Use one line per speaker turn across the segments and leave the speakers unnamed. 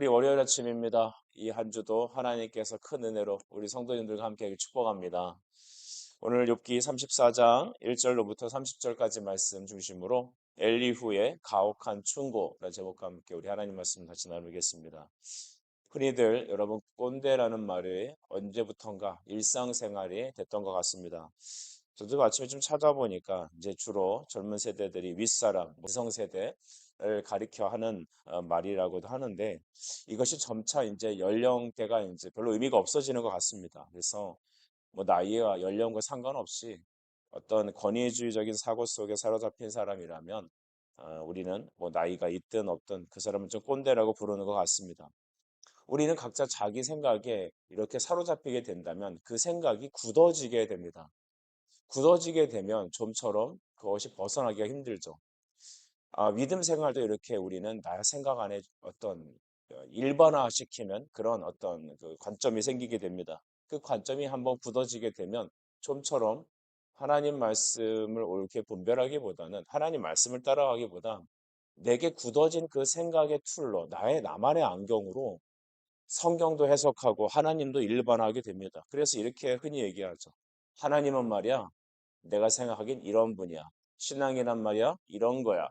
우리 월요일 아침입니다. 이 한 주도 하나님께서 큰 은혜로 우리 성도님들과 함께 축복합니다. 오늘 욥기 34장 1절로부터 30절까지 말씀 중심으로 엘리후의 가혹한 충고라는 제목과 함께 우리 하나님 말씀 같이 나누겠습니다. 흔히들 여러분 꼰대라는 말이 언제부턴가 일상생활이 됐던 것 같습니다. 저도 아침에 좀 찾아보니까 이제 주로 젊은 세대들이 윗사람, 무성 세대 를 가리켜 하는 어, 말이라고도 하는데 이것이 점차 이제 연령대가 이제 별로 의미가 없어지는 것 같습니다. 그래서 뭐 나이와 연령과 상관없이 어떤 권위주의적인 사고 속에 사로잡힌 사람이라면 어, 우리는 뭐 나이가 있든 없든 그 사람은 좀 꼰대라고 부르는 것 같습니다. 우리는 각자 자기 생각에 이렇게 사로잡히게 된다면 그 생각이 굳어지게 됩니다. 굳어지게 되면 좀처럼 그것이 벗어나기가 힘들죠. 아, 믿음 생활도 이렇게 우리는 나 생각 안에 어떤 어, 일반화시키면 그런 어떤 그 관점이 생기게 됩니다. 그 관점이 한번 굳어지게 되면 좀처럼 하나님 말씀을 옳게 분별하기보다는 하나님 말씀을 따라가기보다 내게 굳어진 그 생각의 툴로 나의 나만의 안경으로 성경도 해석하고 하나님도 일반화하게 됩니다. 그래서 이렇게 흔히 얘기하죠. 하나님은 말이야 내가 생각하긴 이런 분이야. 신앙이란 말이야 이런 거야.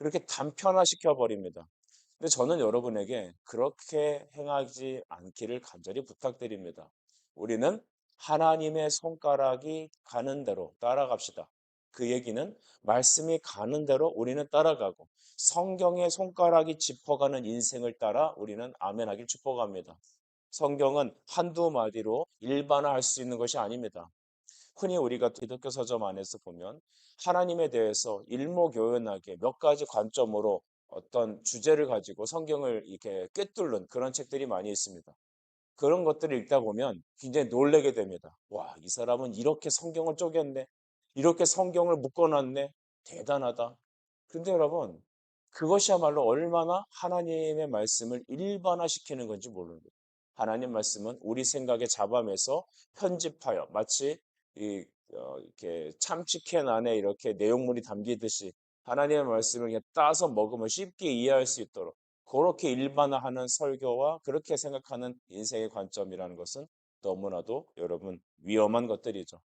그렇게 단편화시켜 버립니다. 근데 저는 여러분에게 그렇게 행하지 않기를 간절히 부탁드립니다. 우리는 하나님의 손가락이 가는 대로 따라갑시다. 그 얘기는 말씀이 가는 대로 우리는 따라가고 성경의 손가락이 짚어가는 인생을 따라 우리는 아멘하길 축복합니다. 성경은 한두 마디로 일반화할 수 있는 것이 아닙니다. 흔히 우리가 기독교 서점 안에서 보면 하나님에 대해서 일목요연하게 몇 가지 관점으로 어떤 주제를 가지고 성경을 이렇게 꿰뚫는 그런 책들이 많이 있습니다. 그런 것들을 읽다 보면 굉장히 놀래게 됩니다. 와, 이 사람은 이렇게 성경을 쪼갰네. 이렇게 성경을 묶어놨네. 대단하다. 근데 여러분, 그것이야말로 얼마나 하나님의 말씀을 일반화시키는 건지 거예요. 하나님 말씀은 우리 생각에 잡아매서 편집하여 마치 이 어, 이렇게 참치캔 안에 이렇게 내용물이 담기듯이 하나님의 말씀을 그냥 따서 먹으면 쉽게 이해할 수 있도록 그렇게 일반화하는 설교와 그렇게 생각하는 인생의 관점이라는 것은 너무나도 여러분 위험한 것들이죠.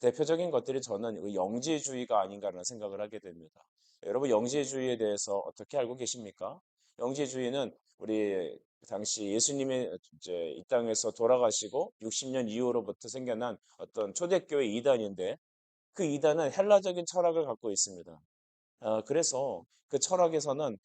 대표적인 것들이 저는 영지주의가 아닌가라는 생각을 하게 됩니다. 여러분 영지주의에 대해서 어떻게 알고 계십니까? 영지주의는 우리 당시 예수님이 이제 이 땅에서 돌아가시고 60년 이후로부터 생겨난 어떤 초대교회 이단인데 그 이단은 헬라적인 철학을 갖고 있습니다. 어, 그래서 그 철학에서는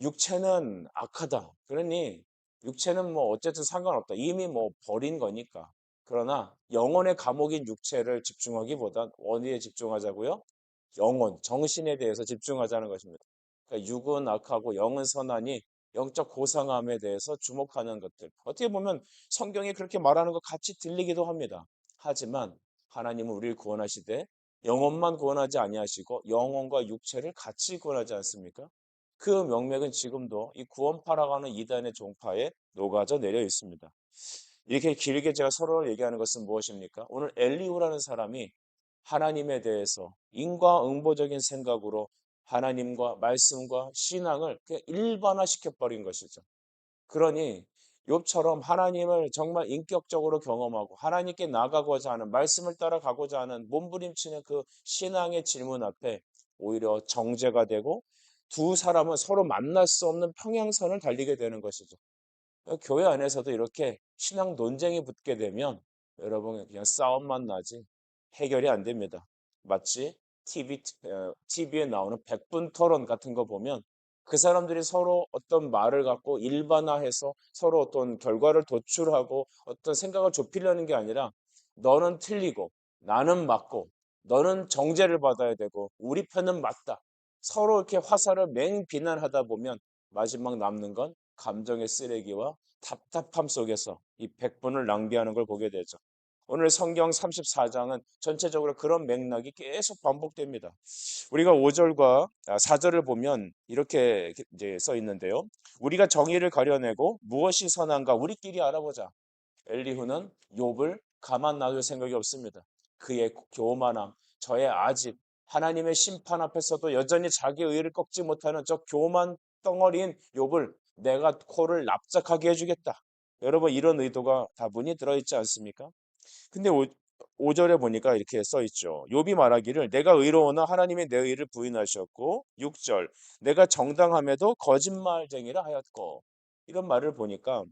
육체는 악하다. 그러니 육체는 뭐 어쨌든 상관없다. 이미 뭐 버린 거니까. 그러나 영혼의 감옥인 육체를 집중하기보단 원리에 집중하자고요. 영혼, 정신에 대해서 집중하자는 것입니다. 그러니까 육은 악하고 영은 선하니 영적 고상함에 대해서 주목하는 것들. 어떻게 보면 성경이 그렇게 말하는 것 같이 들리기도 합니다. 하지만 하나님은 우리를 구원하시되 영혼만 구원하지 아니하시고 영혼과 육체를 같이 구원하지 않습니까? 그 명맥은 지금도 이 구원파라고 하는 이단의 종파에 녹아져 내려 있습니다. 이렇게 길게 제가 서로 얘기하는 것은 무엇입니까? 오늘 엘리우라는 사람이 하나님에 대해서 인과응보적인 생각으로 하나님과 말씀과 신앙을 일반화시켜 버린 것이죠. 그러니 욥처럼 하나님을 정말 인격적으로 경험하고 하나님께 나가고자 하는 말씀을 따라가고자 하는 몸부림치는 그 신앙의 질문 앞에 오히려 정죄가 되고 두 사람은 서로 만날 수 없는 평행선을 달리게 되는 것이죠. 교회 안에서도 이렇게 신앙 논쟁이 붙게 되면 여러분 그냥 싸움만 나지 해결이 안 됩니다. 마치 TV, TV에 어, 나오는 100분 토론 같은 거 보면 그 사람들이 서로 어떤 말을 갖고 일반화해서 서로 어떤 결과를 도출하고 어떤 생각을 좁히려는 게 아니라 너는 틀리고 나는 맞고 너는 정죄를 받아야 되고 우리 편은 맞다. 서로 이렇게 화살을 맹 비난하다 보면 마지막 남는 건 감정의 쓰레기와 답답함 속에서 이 100분을 낭비하는 걸 보게 되죠. 오늘 성경 34장은 전체적으로 그런 맥락이 계속 반복됩니다. 우리가 5절과 4절을 보면 이렇게 이제 써 있는데요. 우리가 정의를 가려내고 무엇이 선한가 우리끼리 알아보자. 엘리후는 욥을 가만 놔둘 생각이 없습니다. 그의 교만함, 저의 아집, 하나님의 심판 앞에서도 여전히 자기 의를 꺾지 못하는 저 교만 덩어리인 욥을 내가 코를 납작하게 해주겠다. 여러분 이런 의도가 다분히 들어있지 않습니까? 근데 오, 5절에 보니까 이렇게 써 있죠. 욥이 말하기를 내가 의로우나 하나님이 내 의를 부인하셨고 6절 내가 정당함에도 거짓말쟁이라 하였고 이런 말을 보니까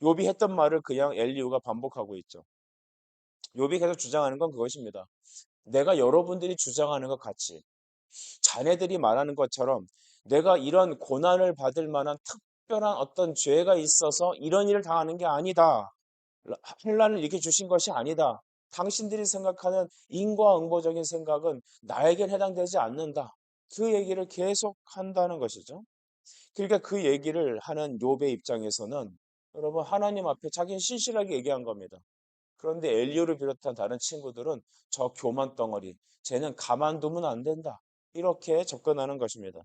욥이 했던 말을 그냥 엘리우가 반복하고 있죠. 욥이 계속 주장하는 건 그것입니다. 내가 여러분들이 주장하는 것 같이 자네들이 말하는 것처럼 내가 이런 고난을 받을 만한 특별한 어떤 죄가 있어서 이런 일을 당하는 게 아니다. 환란을 이렇게 주신 것이 아니다. 당신들이 생각하는 인과응보적인 생각은 나에겐 해당되지 않는다. 그 얘기를 계속 한다는 것이죠. 그러니까 그 얘기를 하는 욥의 입장에서는 여러분 하나님 앞에 자기는 신실하게 얘기한 겁니다. 그런데 엘리오를 비롯한 다른 친구들은 저 교만 덩어리, 쟤는 가만두면 안 된다. 이렇게 접근하는 것입니다.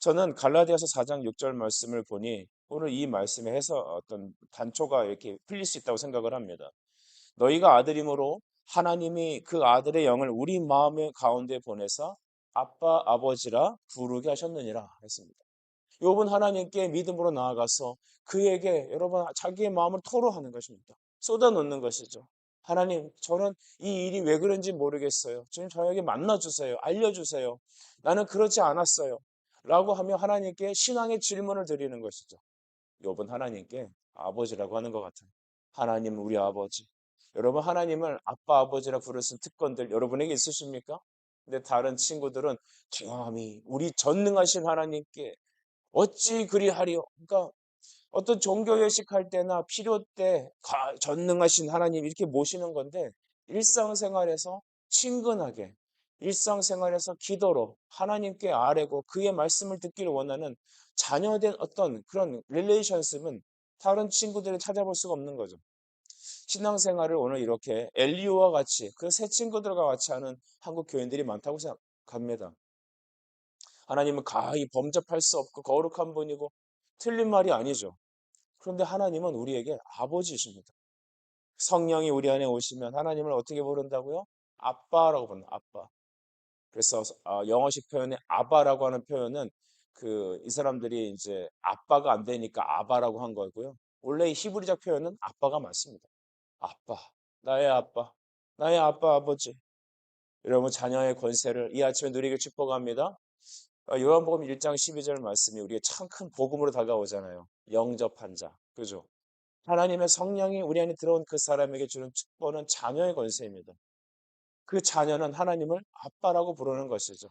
저는 갈라디아서 4장 6절 말씀을 보니 오늘 이 말씀에 해서 어떤 단초가 이렇게 풀릴 수 있다고 생각을 합니다. 너희가 아들임으로 하나님이 그 아들의 영을 우리 마음의 가운데 보내서 아빠 아버지라 부르게 하셨느니라 했습니다. 욥은 하나님께 믿음으로 나아가서 그에게 여러분 자기의 마음을 토로하는 것입니다. 쏟아놓는 것이죠. 하나님, 저는 이 일이 왜 그런지 모르겠어요. 지금 저에게 만나주세요. 알려주세요. 나는 그렇지 않았어요. 라고 하며 하나님께 신앙의 질문을 드리는 것이죠. 욥은 하나님께 아버지라고 하는 것 같아요. 하나님, 우리 아버지. 여러분, 하나님을 아빠, 아버지라 부르는 특권들 여러분에게 있으십니까? 근데 다른 친구들은 감히 우리 전능하신 하나님께 어찌 그리하리요? 그러니까 어떤 종교 회식할 때나 필요 때 전능하신 하나님 이렇게 모시는 건데 일상생활에서 친근하게 일상생활에서 기도로 하나님께 아뢰고 그의 말씀을 듣기를 원하는 자녀된 어떤 그런 릴레이션십은 다른 친구들이 찾아볼 수가 없는 거죠. 신앙생활을 오늘 이렇게 엘리오와 같이 그 새 친구들과 같이 하는 한국 교인들이 많다고 생각합니다. 하나님은 가히 범접할 수 없고 거룩한 분이고 틀린 말이 아니죠. 그런데 하나님은 우리에게 아버지이십니다. 성령이 우리 안에 오시면 하나님을 어떻게 부른다고요? 아빠라고 부른다. 아빠. 그래서 어, 영어식 표현의 아바라고 하는 표현은 그 이 사람들이 이제 아빠가 안 되니까 아바라고 한 거고요. 원래 히브리적 표현은 아빠가 맞습니다. 아빠, 나의 아빠, 나의 아빠 아버지. 여러분 자녀의 권세를 이 아침에 누리게 축복합니다. 어, 요한복음 1장 12절 말씀이 우리의 참 큰 복음으로 다가오잖아요. 영접한 자. 그죠? 하나님의 성령이 우리 안에 들어온 그 사람에게 주는 축복은 자녀의 권세입니다. 그 자녀는 하나님을 아빠라고 부르는 것이죠.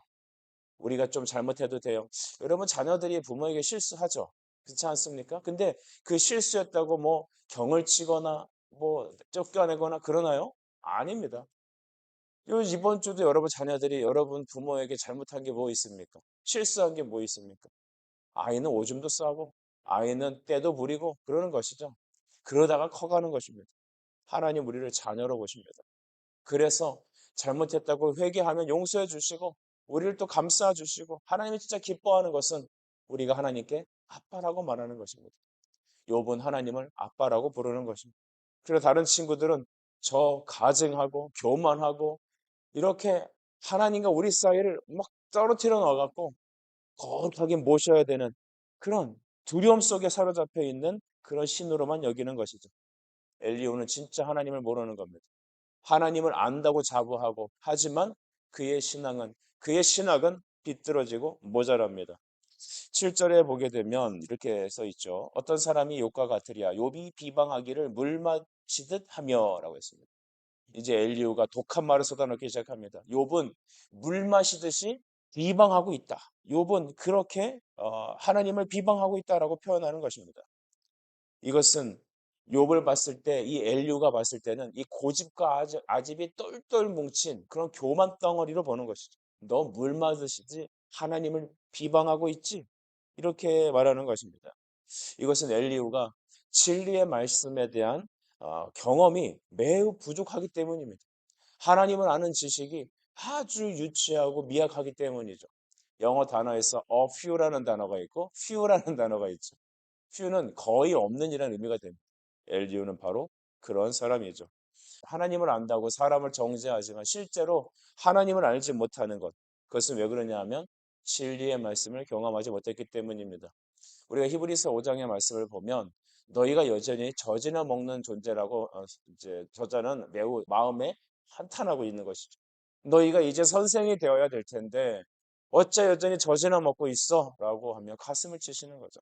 우리가 좀 잘못해도 돼요. 여러분 자녀들이 부모에게 실수하죠. 그렇지 않습니까? 근데 그 실수였다고 뭐 경을 치거나 뭐 쫓겨내거나 그러나요? 아닙니다. 요 이번 주도 여러분 자녀들이 여러분 부모에게 잘못한 게 뭐 있습니까? 실수한 게 뭐 있습니까? 아이는 오줌도 싸고 아이는 때도 부리고 그러는 것이죠. 그러다가 커가는 것입니다. 하나님 우리를 자녀로 보십니다. 그래서 잘못했다고 회개하면 용서해 주시고 우리를 또 감싸 주시고 하나님이 진짜 기뻐하는 것은 우리가 하나님께 아빠라고 말하는 것입니다. 욥은 하나님을 아빠라고 부르는 것입니다. 그리고 다른 친구들은 저 가증하고 교만하고 이렇게 하나님과 우리 사이를 막 떨어뜨려 놔갖고 거룩하게 모셔야 되는 그런 두려움 속에 사로잡혀 있는 그런 신으로만 여기는 것이죠. 엘리오는 진짜 하나님을 모르는 겁니다. 하나님을 안다고 자부하고 하지만 그의 신앙은 그의 신학은 비뚤어지고 모자랍니다. 7절에 보게 되면 이렇게 써 있죠. 어떤 사람이 욕과 같으리야 욥이 비방하기를 물 마시듯 하며라고 했습니다. 이제 엘리우가 독한 말을 쏟아놓기 시작합니다. 욥은 물 마시듯이 비방하고 있다. 욥은 그렇게 어, 하나님을 비방하고 있다라고 표현하는 것입니다. 이것은 욥을 봤을 때 이 엘리우가 봤을 때는 이 고집과 아집이 똘똘 뭉친 그런 교만 덩어리로 보는 것이죠. 너물 마시듯이 하나님을 비방하고 있지? 이렇게 말하는 것입니다. 이것은 엘리우가 진리의 말씀에 대한 어, 경험이 매우 부족하기 때문입니다. 하나님을 아는 지식이 아주 유치하고 미약하기 때문이죠. 영어 단어에서 a few라는 단어가 있고 few라는 단어가 있죠. few는 거의 없는 이라는 의미가 됩니다. 엘리우는 바로 그런 사람이죠. 하나님을 안다고 사람을 정죄하지만 실제로 하나님을 알지 못하는 것. 그것은 왜 그러냐 하면 진리의 말씀을 경험하지 못했기 때문입니다. 우리가 히브리서 5장의 말씀을 보면 너희가 여전히 젖이나 먹는 존재라고 어, 이제 저자는 매우 마음에 한탄하고 있는 것이죠. 너희가 이제 선생이 되어야 될 텐데 어째 여전히 젖이나 먹고 있어? 라고 하며 가슴을 치시는 거죠.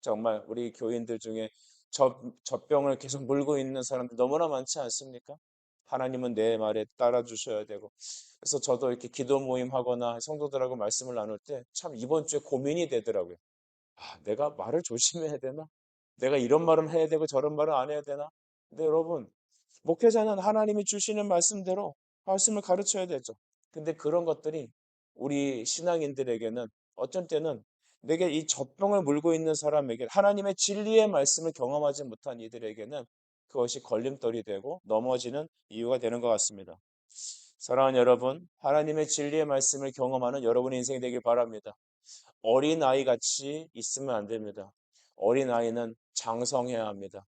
정말 우리 교인들 중에 젖, 젖병을 계속 물고 있는 사람들 너무나 많지 않습니까? 하나님은 내 말에 따라주셔야 되고 그래서 저도 이렇게 기도 모임 하거나 성도들하고 말씀을 나눌 때 참 이번 주에 고민이 되더라고요. 아, 내가 말을 조심해야 되나? 내가 이런 말은 해야 되고 저런 말은 안 해야 되나? 근데 여러분, 목회자는 하나님이 주시는 말씀대로 말씀을 가르쳐야 되죠. 근데 그런 것들이 우리 신앙인들에게는 어쩐 때는 내게 이 젖병을 물고 있는 사람에게 하나님의 진리의 말씀을 경험하지 못한 이들에게는 그것이 걸림돌이 되고 넘어지는 이유가 되는 것 같습니다. 사랑하는 여러분, 하나님의 진리의 말씀을 경험하는 여러분의 인생이 되길 바랍니다. 어린아이 같이 있으면 안 됩니다. 어린아이는 장성해야 합니다.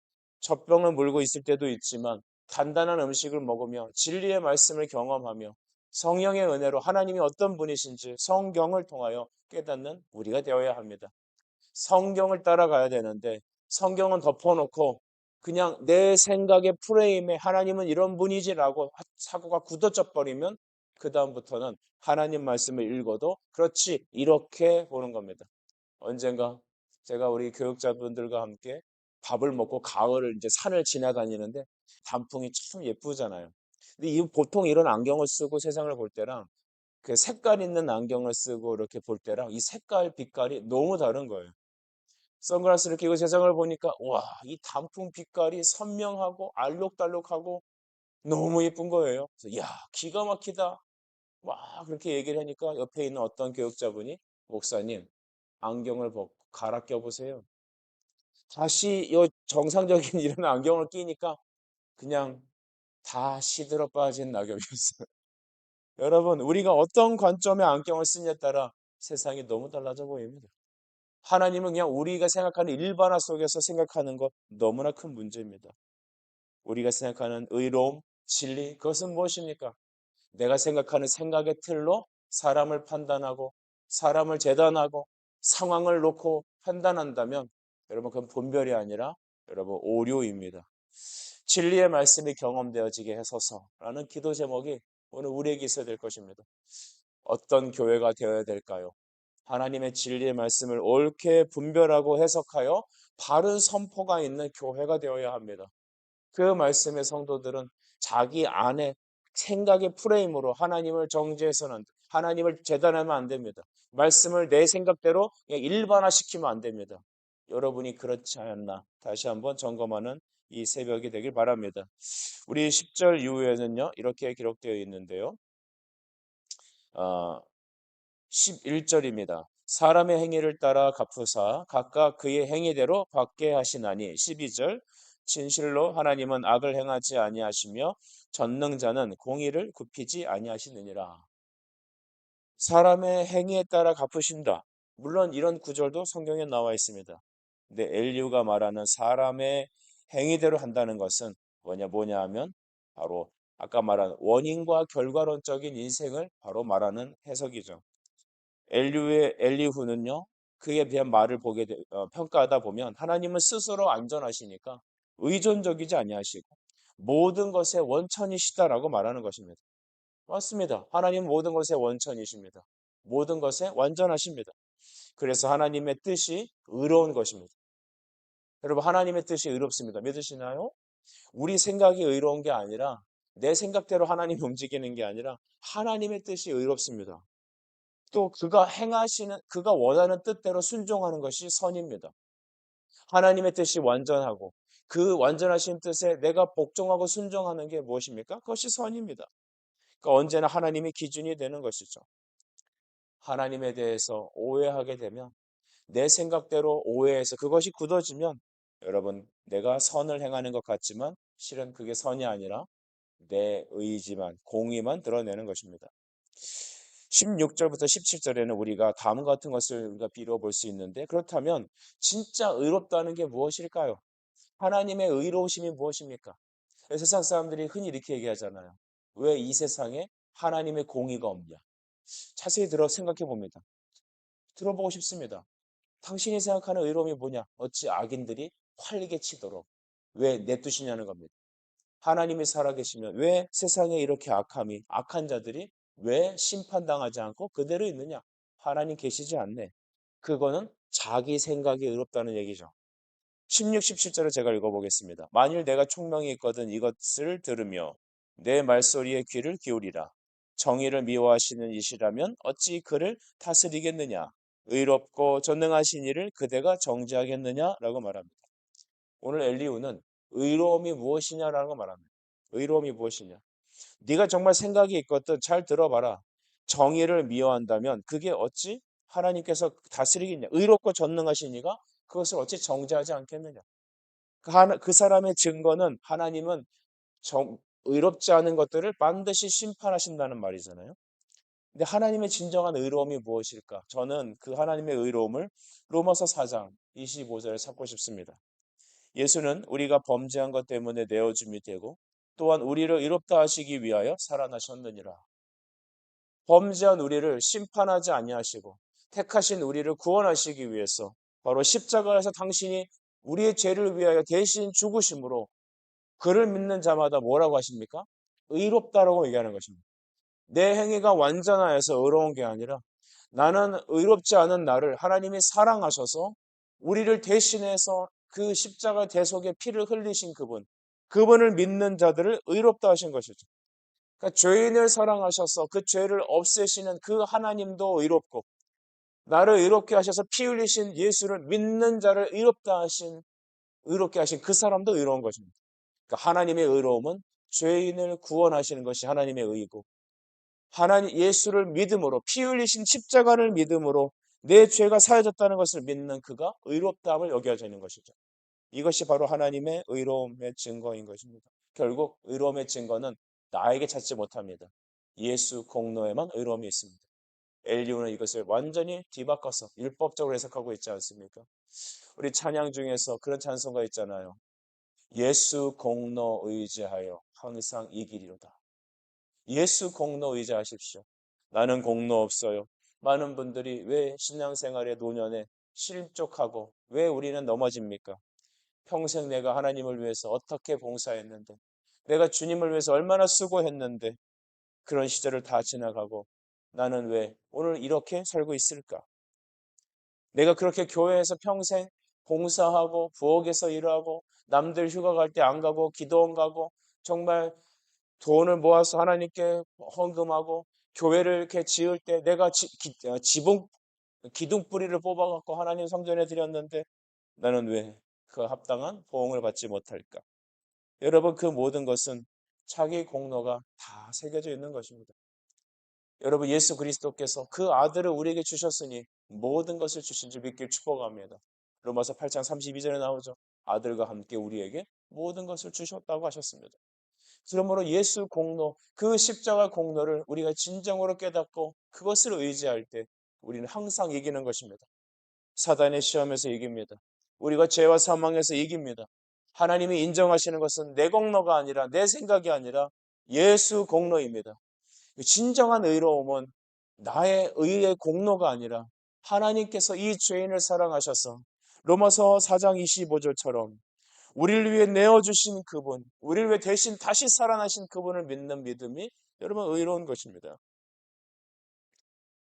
젖병을 물고 있을 때도 있지만 단단한 음식을 먹으며 진리의 말씀을 경험하며 성령의 은혜로 하나님이 어떤 분이신지 성경을 통하여 깨닫는 우리가 되어야 합니다. 성경을 따라가야 되는데 성경은 덮어놓고 그냥 내 생각의 프레임에 하나님은 이런 분이지라고 사고가 굳어져 버리면 그 다음부터는 하나님 말씀을 읽어도 그렇지 이렇게 보는 겁니다. 언젠가 제가 우리 교육자분들과 함께 밥을 먹고 가을을 이제 산을 지나다니는데 단풍이 참 예쁘잖아요. 근데 이 보통 이런 안경을 쓰고 세상을 볼 때랑 그 색깔 있는 안경을 쓰고 이렇게 볼 때랑 이 색깔 빛깔이 너무 다른 거예요. 선글라스를 끼고 세상을 보니까 와, 이 단풍 빛깔이 선명하고 알록달록하고 너무 예쁜 거예요. 그래서 야, 기가 막히다. 막 그렇게 얘기를 하니까 옆에 있는 어떤 교육자분이 목사님 안경을 벗고 갈아 껴보세요. 다시 이 정상적인 이런 안경을 끼니까 그냥 다 시들어 빠진 낙엽이었어요. 여러분, 우리가 어떤 관점의 안경을 쓰냐에 따라 세상이 너무 달라져 보입니다. 하나님은 그냥 우리가 생각하는 일반화 속에서 생각하는 것 너무나 큰 문제입니다. 우리가 생각하는 의로움, 진리, 그것은 무엇입니까? 내가 생각하는 생각의 틀로 사람을 판단하고 사람을 재단하고 상황을 놓고 판단한다면 여러분 그건 분별이 아니라 여러분 오류입니다. 진리의 말씀이 경험되어지게 해서서라는 기도 제목이 오늘 우리에게 있어야 될 것입니다. 어떤 교회가 되어야 될까요? 하나님의 진리의 말씀을 옳게 분별하고 해석하여 바른 선포가 있는 교회가 되어야 합니다. 그 말씀의 성도들은 자기 안에 생각의 프레임으로 하나님을 돼. 하나님을 재단하면 안 됩니다. 말씀을 내 생각대로 일반화시키면 안 됩니다. 여러분이 그렇지 않나 다시 한번 점검하는 이 새벽이 되길 바랍니다. 우리 10절 이후에는요 이렇게 기록되어 있는데요. 어, 11절입니다. 사람의 행위를 따라 갚으사 각각 그의 행위대로 받게 하시나니 12절 진실로 하나님은 악을 행하지 아니하시며 전능자는 공의를 굽히지 아니하시느니라. 사람의 행위에 따라 갚으신다. 물론 이런 구절도 성경에 나와 있습니다. 근데 엘리우가 말하는 사람의 행위대로 한다는 것은 뭐냐 뭐냐 하면 바로 아까 말한 원인과 결과론적인 인생을 바로 말하는 해석이죠. 엘리우의 엘리후는요 그에 대한 말을 보게 되, 어, 평가하다 보면 하나님은 스스로 안전하시니까 의존적이지 아니하시고 모든 것의 원천이시다라고 말하는 것입니다. 맞습니다. 하나님 모든 것의 원천이십니다. 모든 것에 완전하십니다. 그래서 하나님의 뜻이 의로운 것입니다. 여러분 하나님의 뜻이 의롭습니다. 믿으시나요? 우리 생각이 의로운 게 아니라 내 생각대로 하나님이 움직이는 게 아니라 하나님의 뜻이 의롭습니다. 또 그가 행하시는 그가 원하는 뜻대로 순종하는 것이 선입니다. 하나님의 뜻이 완전하고 그 완전하신 뜻에 내가 복종하고 순종하는 게 무엇입니까? 그것이 선입니다. 그러니까 언제나 하나님이 기준이 되는 것이죠. 하나님에 대해서 오해하게 되면 내 생각대로 오해해서 그것이 굳어지면 여러분 내가 선을 행하는 것 같지만 실은 그게 선이 아니라 내 의지만 공의만 드러내는 것입니다. 16절부터 17절에는 우리가 다음 같은 것을 우리가 비로 볼수 있는데 그렇다면 진짜 의롭다는 게 무엇일까요? 하나님의 의로우심이 무엇입니까? 세상 사람들이 흔히 이렇게 얘기하잖아요. 왜 이 세상에 하나님의 공의가 없냐? 자세히 들어 생각해 봅니다. 들어보고 싶습니다. 당신이 생각하는 의로움이 뭐냐? 어찌 악인들이 활리게 치도록 왜 내두시냐는 겁니다. 하나님이 살아계시면 왜 세상에 이렇게 악함이 악한 자들이 왜 심판당하지 않고 그대로 있느냐? 하나님 계시지 않네. 그거는 자기 생각이 의롭다는 얘기죠. 16, 17절을 제가 읽어보겠습니다. 만일 내가 총명이 있거든 이것을 들으며 내 말소리에 귀를 기울이라. 정의를 미워하시는 이시라면 어찌 그를 다스리겠느냐? 의롭고 전능하신 이를 그대가 정지하겠느냐라고 말합니다. 오늘 엘리우는 의로움이 무엇이냐라는 거 말합니다. 의로움이 무엇이냐? 네가 정말 생각이 있거든 잘 들어봐라. 정의를 미워한다면 그게 어찌 하나님께서 다스리겠냐? 의롭고 전능하신 이가 그것을 어찌 정지하지 않겠느냐? 그, 하나, 그 사람의 증거는 하나님은 정, 의롭지 않은 것들을 반드시 심판하신다는 말이잖아요. 근데 하나님의 진정한 의로움이 무엇일까? 저는 그 하나님의 의로움을 로마서 4장 25절에 찾고 싶습니다. 예수는 우리가 범죄한 것 때문에 내어줌이 되고 또한 우리를 의롭다 하시기 위하여 살아나셨느니라. 범죄한 우리를 심판하지 아니하시고 택하신 우리를 구원하시기 위해서 바로 십자가에서 당신이 우리의 죄를 위하여 대신 죽으심으로 그를 믿는 자마다 뭐라고 하십니까? 의롭다라고 얘기하는 것입니다. 내 행위가 완전하여서 의로운 게 아니라 나는 의롭지 않은 나를 하나님이 사랑하셔서 우리를 대신해서 그 십자가 대속의 피를 흘리신 그분, 그분을 믿는 자들을 의롭다 하신 것이죠. 그러니까 죄인을 사랑하셔서 그 죄를 없애시는 그 하나님도 의롭고 나를 의롭게 하셔서 피 흘리신 예수를 믿는 자를 의롭다 하신 의롭게 하신 그 사람도 의로운 것입니다. 그러니까 하나님의 의로움은 죄인을 구원하시는 것이 하나님의 의이고 하나님 예수를 믿음으로 피 흘리신 십자가를 믿음으로 내 죄가 사여졌다는 것을 믿는 그가 의롭다함을 여겨져 있는 것이죠. 이것이 바로 하나님의 의로움의 증거인 것입니다. 결국 의로움의 증거는 나에게 찾지 못합니다. 예수 공로에만 의로움이 있습니다. 엘리우는 이것을 완전히 뒤바꿔서 율법적으로 해석하고 있지 않습니까? 우리 찬양 중에서 그런 찬송가 있잖아요. 예수 공로 의지하여 항상 이기리로다. 예수 공로 의지하십시오. 나는 공로 없어요. 많은 분들이 왜 신앙생활의 노년에 실족하고 왜 우리는 넘어집니까? 평생 내가 하나님을 위해서 어떻게 봉사했는데 내가 주님을 위해서 얼마나 수고했는데 그런 시절을 다 지나가고 나는 왜 오늘 이렇게 살고 있을까? 내가 그렇게 교회에서 평생 봉사하고 부엌에서 일하고 남들 휴가 갈 때 안 가고 기도원 가고 정말 돈을 모아서 하나님께 헌금하고 교회를 이렇게 지을 때 내가 지, 기, 어, 지붕 기둥뿌리를 뽑아갖고 하나님 성전에 드렸는데 나는 왜 그 합당한 보응을 받지 못할까? 여러분 그 모든 것은 자기 공로가 다 새겨져 있는 것입니다. 여러분 예수 그리스도께서 그 아들을 우리에게 주셨으니 모든 것을 주신 줄 믿길 축복합니다. 로마서 8장 32절에 나오죠. 아들과 함께 우리에게 모든 것을 주셨다고 하셨습니다. 그러므로 예수 공로, 그 십자가 공로를 우리가 진정으로 깨닫고 그것을 의지할 때 우리는 항상 이기는 것입니다. 사단의 시험에서 이깁니다. 우리가 죄와 사망에서 이깁니다. 하나님이 인정하시는 것은 내 공로가 아니라 내 생각이 아니라 예수 공로입니다. 진정한 의로움은 나의 의의 공로가 아니라 하나님께서 이 죄인을 사랑하셔서 로마서 4장 25절처럼 우리를 위해 내어주신 그분, 우리를 위해 대신 다시 살아나신 그분을 믿는 믿음이 여러분 의로운 것입니다.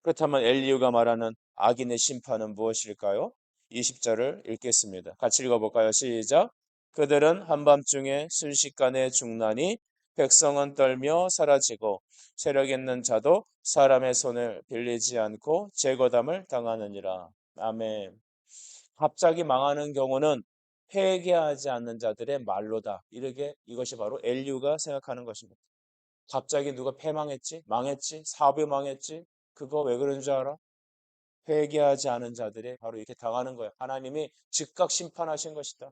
그렇다면 엘리우가 말하는 악인의 심판은 무엇일까요? 20절을 읽겠습니다. 같이 읽어볼까요? 시작. 그들은 한밤중에 순식간에 죽나니 백성은 떨며 사라지고 세력 있는 자도 사람의 손을 빌리지 않고 제거담을 당하느니라. 아멘. 갑자기 망하는 경우는 회개하지 않는 자들의 말로다. 이렇게 이것이 바로 엘류가 생각하는 것입니다. 갑자기 누가 패망했지? 망했지? 사업이 망했지? 그거 왜 그런 줄 알아? 회개하지 않은 자들이 바로 이렇게 당하는 거예요. 하나님이 즉각 심판하신 것이다.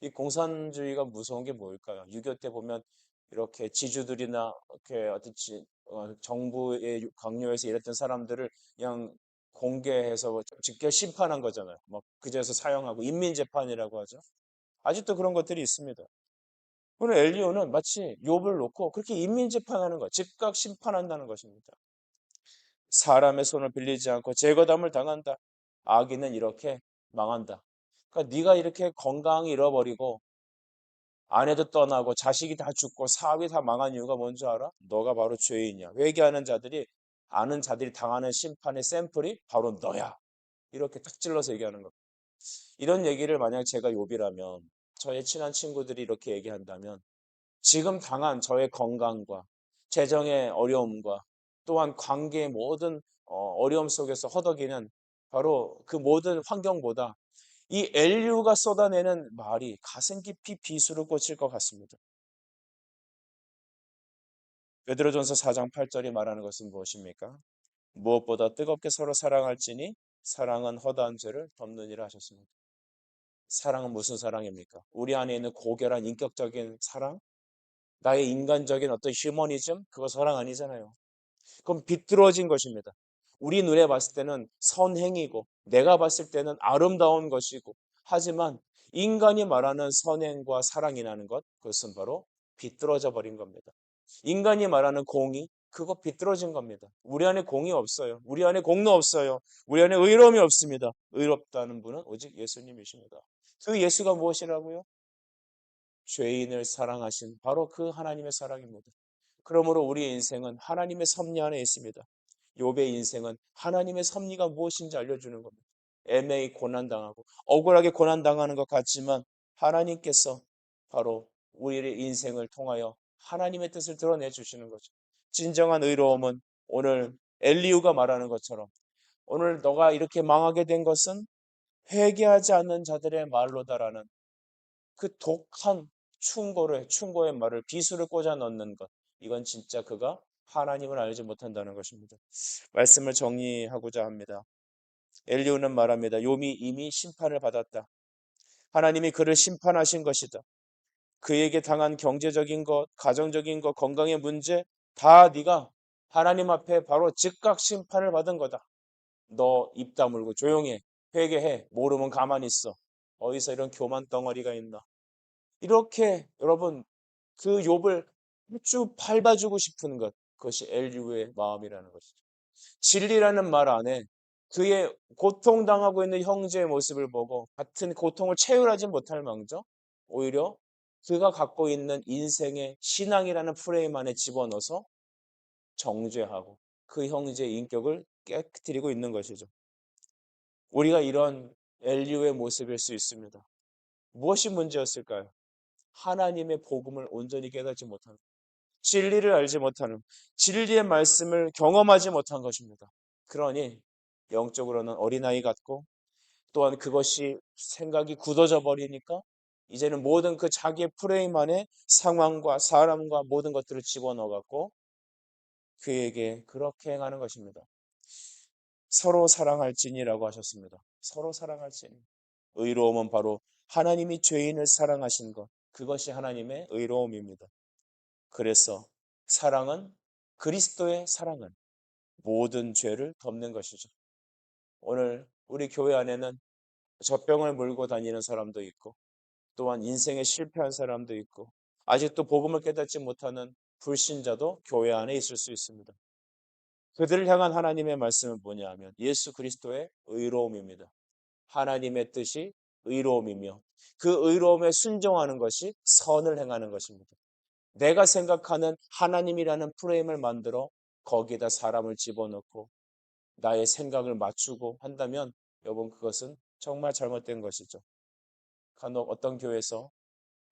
이 공산주의가 무서운 게 뭘까요? 6.25 때 보면 이렇게 지주들이나 이렇게 어떤 지, 어, 정부의 강요해서 일했던 사람들을 그냥 공개해서 직접 심판한 거잖아요. 뭐 그제서 사용하고 인민재판이라고 하죠. 아직도 그런 것들이 있습니다. 오늘 엘리오는 마치 욥을 놓고 그렇게 인민재판하는 거, 즉각 심판한다는 것입니다. 사람의 손을 빌리지 않고 제거담을 당한다. 악인은 이렇게 망한다. 그러니까 네가 이렇게 건강 잃어버리고 아내도 떠나고 자식이 다 죽고 사업이 다 망한 이유가 뭔지 알아? 너가 바로 죄인이야. 회개하는 자들이 아는 자들이 당하는 심판의 샘플이 바로 너야. 이렇게 딱 찔러서 얘기하는 거. 이런 얘기를 만약 제가 요비라면 저의 친한 친구들이 이렇게 얘기한다면 지금 당한 저의 건강과 재정의 어려움과 또한 관계의 모든 어, 어려움 속에서 허덕이는 바로 그 모든 환경보다 이 엘류가 쏟아내는 말이 가슴 깊이 비수를 꽂힐 것 같습니다. 베드로전서 4장 8절이 말하는 것은 무엇입니까? 무엇보다 뜨겁게 서로 사랑할지니 사랑은 허다한 죄를 덮느니라 하셨습니다. 사랑은 무슨 사랑입니까? 우리 안에 있는 고결한 인격적인 사랑? 나의 인간적인 어떤 휴머니즘? 그거 사랑 아니잖아요. 그럼 비뚤어진 것입니다. 우리 눈에 봤을 때는 선행이고 내가 봤을 때는 아름다운 것이고 하지만 인간이 말하는 선행과 사랑이라는 것 그것은 바로 비뚤어져 버린 겁니다. 인간이 말하는 공의 그거 비뚤어진 겁니다. 우리 안에 공이 없어요. 우리 안에 공로 없어요. 우리 안에 의로움이 없습니다. 의롭다는 분은 오직 예수님이십니다. 그 예수가 무엇이라고요? 죄인을 사랑하신 바로 그 하나님의 사랑입니다. 그러므로 우리의 인생은 하나님의 섭리 안에 있습니다. 욥의 인생은 하나님의 섭리가 무엇인지 알려주는 겁니다. 애매히 고난당하고 억울하게 고난당하는 것 같지만 하나님께서 바로 우리의 인생을 통하여 하나님의 뜻을 드러내 주시는 거죠. 진정한 의로움은 오늘 엘리우가 말하는 것처럼 오늘 너가 이렇게 망하게 된 것은 회개하지 않는 자들의 말로다라는 그 독한 충고를 충고의 말을 비수를 꽂아 넣는 것 이건 진짜 그가 하나님을 알지 못한다는 것입니다. 말씀을 정리하고자 합니다. 엘리우는 말합니다. 요미 이미 심판을 받았다. 하나님이 그를 심판하신 것이다. 그에게 당한 경제적인 것, 가정적인 것, 건강의 문제 다 네가 하나님 앞에 바로 즉각 심판을 받은 거다. 너 입 다물고 조용해. 회개해. 모르면 가만히 있어. 어디서 이런 교만 덩어리가 있나. 이렇게 여러분 그 욥을 쭉 밟아주고 싶은 것. 그것이 엘리우의 마음이라는 것이죠. 진리라는 말 안에 그의 고통당하고 있는 형제의 모습을 보고 같은 고통을 채울하지 못할 망정 오히려 그가 갖고 있는 인생의 신앙이라는 프레임 안에 집어넣어서 정죄하고 그 형제의 인격을 깨뜨리고 있는 것이죠. 우리가 이런 엘리우의 모습일 수 있습니다. 무엇이 문제였을까요? 하나님의 복음을 온전히 깨닫지 못하는 진리를 알지 못하는 진리의 말씀을 경험하지 못한 것입니다. 그러니 영적으로는 어린아이 같고 또한 그것이 생각이 굳어져 버리니까 이제는 모든 그 자기의 프레임 안에 상황과 사람과 모든 것들을 집어넣어 갖고 그에게 그렇게 행하는 것입니다. 서로 사랑할지니라고 하셨습니다. 서로 사랑할지니. 의로움은 바로 하나님이 죄인을 사랑하신 것. 그것이 하나님의 의로움입니다. 그래서 사랑은 그리스도의 사랑은 모든 죄를 덮는 것이죠. 오늘 우리 교회 안에는 젖병을 물고 다니는 사람도 있고 또한 인생에 실패한 사람도 있고 아직도 복음을 깨닫지 못하는 불신자도 교회 안에 있을 수 있습니다. 그들을 향한 하나님의 말씀은 뭐냐 하면 예수 그리스도의 의로움입니다. 하나님의 뜻이 의로움이며 그 의로움에 순종하는 것이 선을 행하는 것입니다. 내가 생각하는 하나님이라는 프레임을 만들어 거기에다 사람을 집어넣고 나의 생각을 맞추고 한다면 여러분 그것은 정말 잘못된 것이죠. 간혹 어떤 교회에서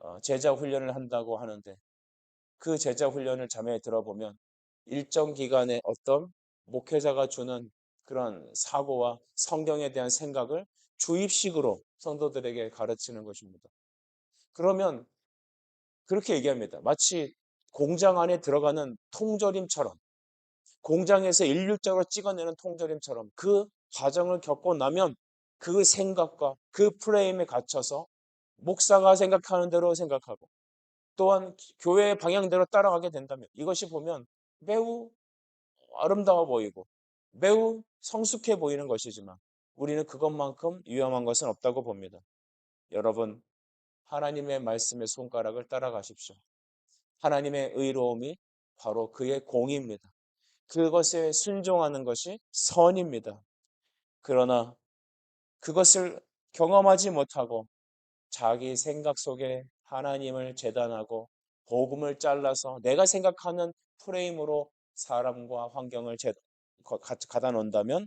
어, 제자 훈련을 한다고 하는데 그 제자 훈련을 자매에 들어보면 일정 기간에 어떤 목회자가 주는 그런 사고와 성경에 대한 생각을 주입식으로 성도들에게 가르치는 것입니다. 그러면 그렇게 얘기합니다. 마치 공장 안에 들어가는 통조림처럼 공장에서 일률적으로 찍어내는 통조림처럼 그 과정을 겪고 나면 그 생각과 그 프레임에 갇혀서 목사가 생각하는 대로 생각하고 또한 교회의 방향대로 따라가게 된다면 이것이 보면 매우 아름다워 보이고 매우 성숙해 보이는 것이지만 우리는 그것만큼 위험한 것은 없다고 봅니다. 여러분 하나님의 말씀의 손가락을 따라가십시오. 하나님의 의로움이 바로 그의 공입니다. 그것에 순종하는 것이 선입니다. 그러나 그것을 경험하지 못하고 자기 생각 속에 하나님을 재단하고 복음을 잘라서 내가 생각하는 프레임으로 사람과 환경을 재, 가다 놓는다면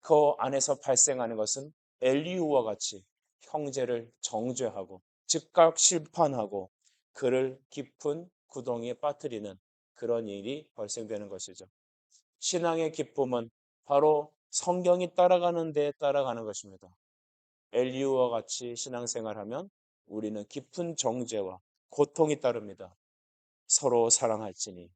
그 안에서 발생하는 것은 엘리우와 같이 형제를 정죄하고 즉각 심판하고 그를 깊은 구덩이에 빠뜨리는 그런 일이 발생되는 것이죠. 신앙의 기쁨은 바로 성경이 따라가는 데 따라가는 것입니다. 엘리우와 같이 신앙생활하면 우리는 깊은 정죄와 고통이 따릅니다. 서로 사랑할지니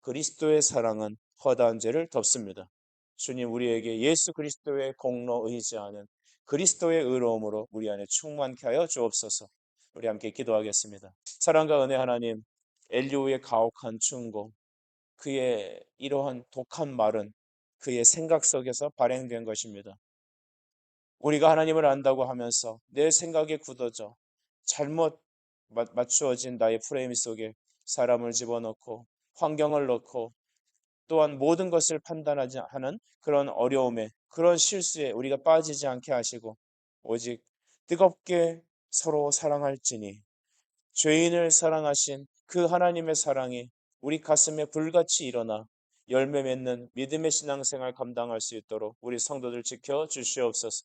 그리스도의 사랑은 허다한 죄를 덮습니다. 주님 우리에게 예수 그리스도의 공로 의지하는 그리스도의 의로움으로 우리 안에 충만케 하여 주옵소서. 우리 함께 기도하겠습니다. 사랑과 은혜 하나님, 엘리우의 가혹한 충고, 그의 이러한 독한 말은 그의 생각 속에서 발행된 것입니다. 우리가 하나님을 안다고 하면서 내 생각에 굳어져 잘못 맞- 맞추어진 나의 프레임 속에 사람을 집어넣고 환경을 넣고 또한 모든 것을 판단하지 하는 그런 어려움에 그런 실수에 우리가 빠지지 않게 하시고 오직 뜨겁게 서로 사랑할지니 죄인을 사랑하신 그 하나님의 사랑이 우리 가슴에 불같이 일어나 열매 맺는 믿음의 신앙생활 감당할 수 있도록 우리 성도들 지켜 주시옵소서.